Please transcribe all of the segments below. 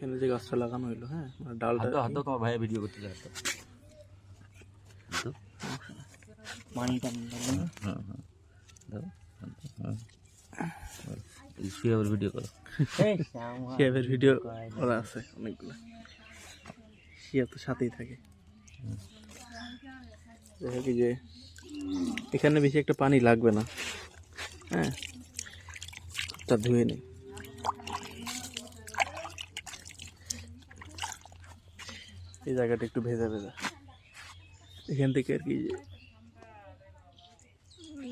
এখানে যে গাছটা লাগানো হইল হ্যাঁ? মানে ডালটা হাত দাও, হাত তোমার ভাইয়া ভিডিও করতে যায় পানিটা লাগবে হ্যাঁ হ্যাঁ। দাও হ্যাঁ। এই শুয়ে আবার ভিডিও করো শিয়াবের ভিডিও করা আছে অনেকগুলো। শিয়া তো সাথেই থাকে। দেখা কি যে এখানে বেশি একটা পানি লাগবে না। হ্যাঁ? তা ধুয়ে নেই এই জায়গাটা একটু ভেজা ভেজা। এখান থেকে আর কি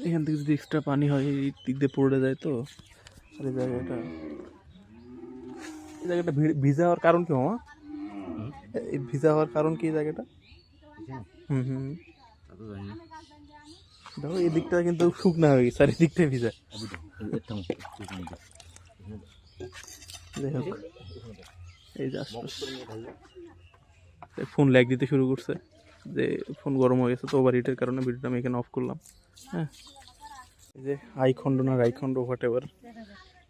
এখান থেকে যদি এক্সট্রা পানি হয় এই দিক দিয়ে পড়ে যায় তো আর এই জায়গাটা এই জায়গাটা ভিজা হওয়ার কারণ কি মামা? এই ভিজা হওয়ার কারণ কি এই জায়গাটা? হুম হুম। দেখো এই দিকটা কিন্তু শুকনা হয়ে গেছে আর এই দিকটা ভিজা। যাই হোক এই যে আশপাশ। ফোন ল্যাগ দিতে শুরু করছে যে ফোন গরম হয়ে গেছে, তো ওভার হিটের কারণে ভিডিওটা আমি এখানে অফ করলাম। হ্যাঁ। এই যে আইখণ্ড না রাইখণ্ড হোয়াট এভার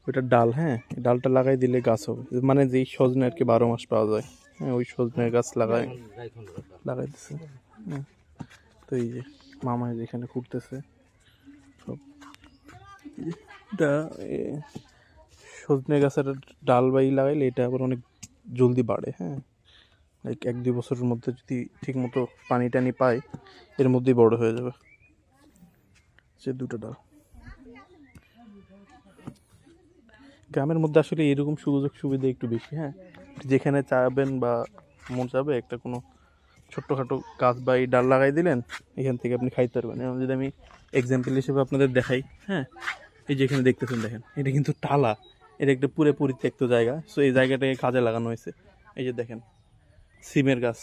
ওইটা ডাল হ্যাঁ ডালটা লাগাই দিলে গাছ হবে। মানে যেই সজনে আর কি বারো মাস পাওয়া যায় হ্যাঁ ওই সজনের গাছ লাগাই লাগাই দিছে। হ্যাঁ তো এই যে মামা যেখানে খুঁড়তেছে সব এটা সজনে গাছের ডাল বাই লাগাইলে এটা আবার অনেক জলদি বাড়ে হ্যাঁ। এক দুই বছরের মধ্যে যদি ঠিক মতো পানি টানি পায়, এর মধ্যেই বড় হয়ে যাবে। সে দুটো ডাল গ্রামের মধ্যে আসলে এরকম সুযোগ সুবিধা একটু বেশি হ্যাঁ? যেখানে চাবেন বা মন চাবে, একটা কোনো ছোট্টখাটো গাছ বা এই ডাল লাগাই দিলেন, এখান থেকে আপনি খাইতে পারবেন। এবং যদি আমি এক্সাম্পল হিসেবে আপনাদের দেখাই হ্যাঁ? এই যেখানে দেখতেছেন, দেখেন, এটা কিন্তু টালা এটা একটা পুরো পরিত্যক্ত জায়গা। সো এই জায়গাটাকে কাজে লাগানো হয়েছে। এই যে দেখেন সিমের গাছ।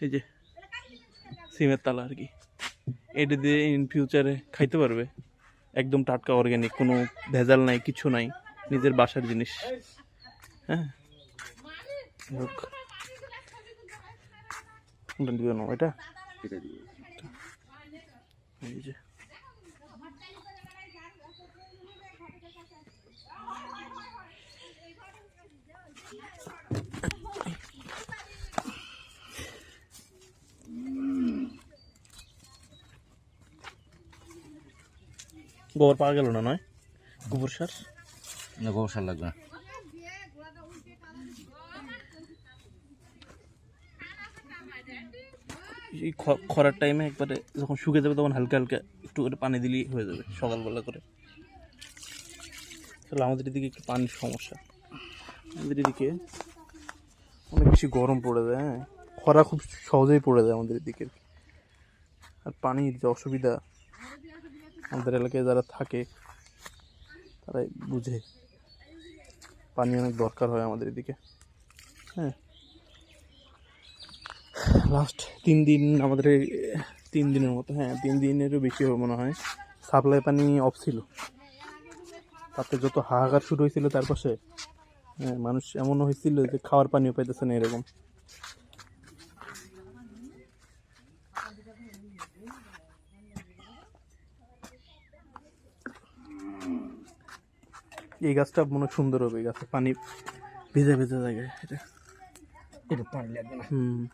এই যে। সিমের তালা আর কি। এটা দিয়ে ইন ফিউচারে খাইতে পারবে। একদম টাটকা অর্গ্যানিক কোনো ভেজাল নাই কিছু নাই নিজের বাসার জিনিস। হ্যাঁ? দিবে না এটা। এটা এই যে। গোবর পাওয়া গেল না নয়? গোবর সার? না গোবর সার লাগবে না। এই খরার টাইমে একবারে যখন শুকে যাবে তখন হালকা হালকা একটু করে পানি দিলেই হয়ে যাবে সকালবেলা করে। তাহলে আমাদের এদিকে একটু পানির সমস্যা। আমাদের এদিকে অনেক বেশি গরম পড়ে যায় হ্যাঁ? খরা খুব সহজেই পড়ে যায় আমাদের এদিকে। আর পানির যে অসুবিধা আমাদের এলাকায় যারা থাকে, তারাই বুঝে। পানি অনেক দরকার হয় আমাদের এদিকে। হ্যাঁ। লাস্ট তিন দিন আমাদের তিন দিনের মতো হ্যাঁ তিন দিনেরও বেশি হবে মনে হয়। সাপ্লাই পানি অফ ছিল। তাতে যত হাহাকার শুরু হয়েছিল তার পাশে হ্যাঁ মানুষ এমনও হয়েছিল যে খাওয়ার পানিও পাইতেছে না এরকম। এই গাছটা মনে সুন্দর হবে এই গাছে পানি ভিজে ভেজে জায়গায় এটা। এটা পানি লাগবে না। হুম।